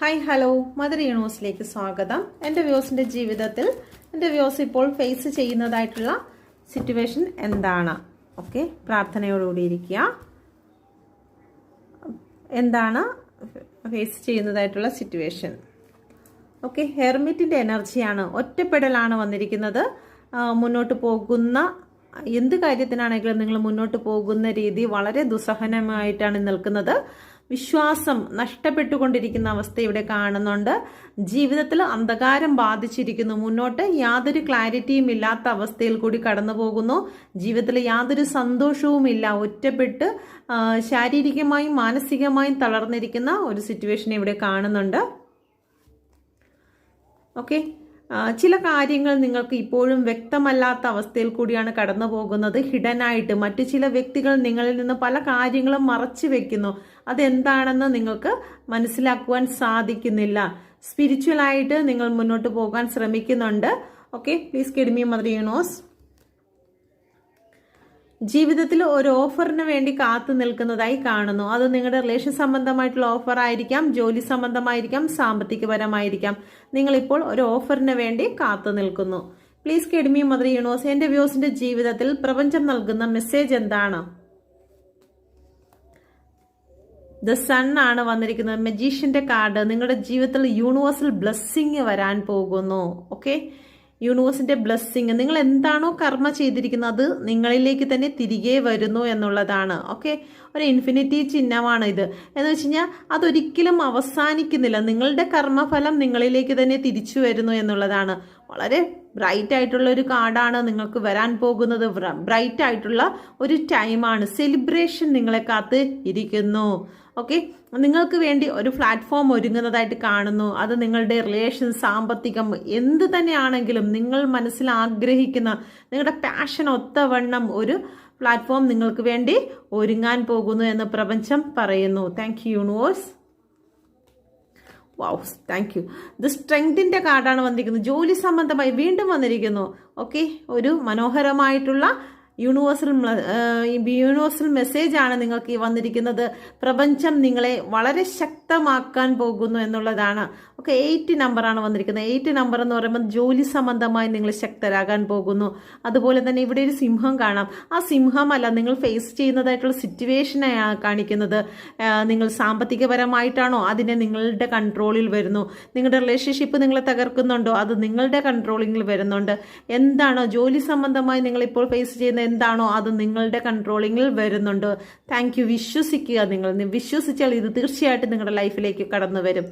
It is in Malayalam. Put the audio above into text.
ഹായ് ഹലോ മദർ യൂണിവേഴ്സിലേക്ക് സ്വാഗതം. എന്റെ വ്യൂസിന്റെ ജീവിതത്തിൽ എന്റെ വ്യൂസ് ഇപ്പോൾ ഫേസ് ചെയ്യുന്നതായിട്ടുള്ള സിറ്റുവേഷൻ എന്താണ്? ഓക്കെ പ്രാർത്ഥനയോടുകൂടി ഇരിക്കുക. എന്താണ് ഫേസ് ചെയ്യുന്നതായിട്ടുള്ള സിറ്റുവേഷൻ ഓക്കെ ഹെർമിറ്റിന്റെ എനർജിയാണ് ഒറ്റപ്പെടലാണ് വന്നിരിക്കുന്നത്. മുന്നോട്ട് പോകുന്ന എന്ത് കാര്യത്തിനാണെങ്കിലും നിങ്ങൾ മുന്നോട്ട് പോകുന്ന രീതി വളരെ ദുസ്സഹനമായിട്ടാണ് നിൽക്കുന്നത്. വിശ്വാസം നഷ്ടപ്പെട്ടുകൊണ്ടിരിക്കുന്ന അവസ്ഥ ഇവിടെ കാണുന്നുണ്ട്. ജീവിതത്തിൽ അന്ധകാരം ബാധിച്ചിരിക്കുന്നു. മുന്നോട്ട് യാതൊരു ക്ലാരിറ്റിയും ഇല്ലാത്ത അവസ്ഥയിൽ കൂടി കടന്നു പോകുന്നു ജീവിതത്തിൽ യാതൊരു സന്തോഷവുമില്ല ഒറ്റപ്പെട്ട് ശാരീരികമായും മാനസികമായും തളർന്നിരിക്കുന്ന ഒരു സിറ്റുവേഷൻ ഇവിടെ കാണുന്നുണ്ട്. ഓക്കെ ചില കാര്യങ്ങൾ നിങ്ങൾക്ക് ഇപ്പോഴും വ്യക്തമല്ലാത്ത അവസ്ഥയിൽ കൂടിയാണ് കടന്നു പോകുന്നത്. ഹിഡനായിട്ട് മറ്റു ചില വ്യക്തികൾ നിങ്ങളിൽ നിന്ന് പല കാര്യങ്ങളും മറച്ചു വെക്കുന്നു. അതെന്താണെന്ന് നിങ്ങൾക്ക് മനസ്സിലാക്കുവാൻ സാധിക്കുന്നില്ല. സ്പിരിച്വൽ ആയിട്ട് നിങ്ങൾ മുന്നോട്ട് പോകാൻ ശ്രമിക്കുന്നുണ്ട്. ഓക്കെ പ്ലീസ് കെഡ്മി മദർ യൂണോസ് ജീവിതത്തിൽ ഒരു ഓഫറിന് വേണ്ടി കാത്തു നിൽക്കുന്നതായി കാണുന്നു. അത് നിങ്ങളുടെ റിലേഷൻ സംബന്ധമായിട്ടുള്ള ഓഫർ ആയിരിക്കാം ജോലി സംബന്ധമായിരിക്കാം സാമ്പത്തികപരമായിരിക്കാം. നിങ്ങളിപ്പോൾ ഒരു ഓഫറിന് വേണ്ടി കാത്തു നിൽക്കുന്നു. പ്ലീസ് കെഡ്മി മദർ യൂണിവേഴ്സ് എന്റെ വ്യൂസിന്റെ ജീവിതത്തിൽ പ്രപഞ്ചം നൽകുന്ന മെസ്സേജ് എന്താണ്? ദ സൺ ആണ് വന്നിരിക്കുന്നത്. മെജീഷ്യന്റെ കാർഡ് നിങ്ങളുടെ ജീവിതത്തിൽ യൂണിവേഴ്സൽ ബ്ലെസ്സിങ് വരാൻ പോകുന്നു. ഓക്കെ യൂണിവേഴ്സിന്റെ ബ്ലെസ്സിങ് നിങ്ങൾ എന്താണോ കർമ്മ ചെയ്തിരിക്കുന്നത് അത് നിങ്ങളിലേക്ക് തന്നെ തിരികെ വരുന്നു എന്നുള്ളതാണ്. ഓക്കെ? ഒരു ഇൻഫിനിറ്റി ചിഹ്നമാണ് ഇത്. എന്ന് വെച്ച് കഴിഞ്ഞാൽ അതൊരിക്കലും അവസാനിക്കുന്നില്ല. നിങ്ങളുടെ കർമ്മഫലം നിങ്ങളിലേക്ക് തന്നെ തിരിച്ചു വരുന്നു എന്നുള്ളതാണ്. വളരെ ബ്രൈറ്റ് ആയിട്ടുള്ള ഒരു കാർഡാണ് നിങ്ങൾക്ക് വരാൻ പോകുന്നത്. ബ്രൈറ്റ് ആയിട്ടുള്ള ഒരു ടൈമാണ് സെലിബ്രേഷൻ നിങ്ങളെ കാത്ത് ഇരിക്കുന്നു. ഓക്കെ നിങ്ങൾക്ക് വേണ്ടി ഒരു പ്ലാറ്റ്ഫോം ഒരുങ്ങുന്നതായിട്ട് കാണുന്നു. അത് നിങ്ങളുടെ റിലേഷൻ സാമ്പത്തികം എന്ത് തന്നെയാണെങ്കിലും നിങ്ങൾ മനസ്സിൽ ആഗ്രഹിക്കുന്ന നിങ്ങളുടെ പാഷൻ ഒത്തവണ്ണം ഒരു പ്ലാറ്റ്ഫോം നിങ്ങൾക്ക് വേണ്ടി ഒരുങ്ങാൻ പോകുന്നു എന്ന് പ്രപഞ്ചം പറയുന്നു. Thank you universe wow thank you ഇത് സ്ട്രെങ്തിന്റെ കാർഡാണ് വന്നിരിക്കുന്നത്. ജോലി സംബന്ധമായി വീണ്ടും വന്നിരിക്കുന്നു. ഓക്കെ ഒരു മനോഹരമായിട്ടുള്ള യൂണിവേഴ്സൽ യൂണിവേഴ്സൽ മെസ്സേജ് ആണ് നിങ്ങൾക്ക് വന്നിരിക്കുന്നത്. പ്രപഞ്ചം നിങ്ങളെ വളരെ ശക്തമാക്കാൻ പോകുന്നു എന്നുള്ളതാണ്. ഓക്കെ എയ്റ്റ് നമ്പറാണ് വന്നിരിക്കുന്നത്. എയ്റ്റ് നമ്പർ എന്ന് പറയുമ്പോൾ ജോലി സംബന്ധമായി നിങ്ങൾ ശക്തരാകാൻ പോകുന്നു. അതുപോലെ തന്നെ ഇവിടെ ഒരു സിംഹം കാണാം. ആ സിംഹമല്ല നിങ്ങൾ ഫേസ് ചെയ്യുന്നതായിട്ടുള്ള സിറ്റുവേഷനെയാണ് കാണിക്കുന്നത്. നിങ്ങൾ സാമ്പത്തികപരമായിട്ടാണോ? അതിനെ നിങ്ങളുടെ കൺട്രോളിൽ വരുന്നു. നിങ്ങളുടെ റിലേഷൻഷിപ്പ് നിങ്ങളെ തകർക്കുന്നുണ്ടോ? അത് നിങ്ങളുടെ കൺട്രോളിങ്ങിൽ വരുന്നുണ്ട്. എന്താണോ? ജോലി സംബന്ധമായി നിങ്ങൾ ഇപ്പോൾ ഫേസ് ചെയ്യുന്ന എന്താണോ അത് നിങ്ങളുടെ കൺട്രോളിങ്ങിൽ വരുന്നുണ്ട്. താങ്ക് യു വിശ്വസിക്കുക നിങ്ങൾ. വിശ്വസിച്ചാൽ ഇത് തീർച്ചയായിട്ടും നിങ്ങളുടെ ലൈഫിലേക്ക് കടന്നു വരും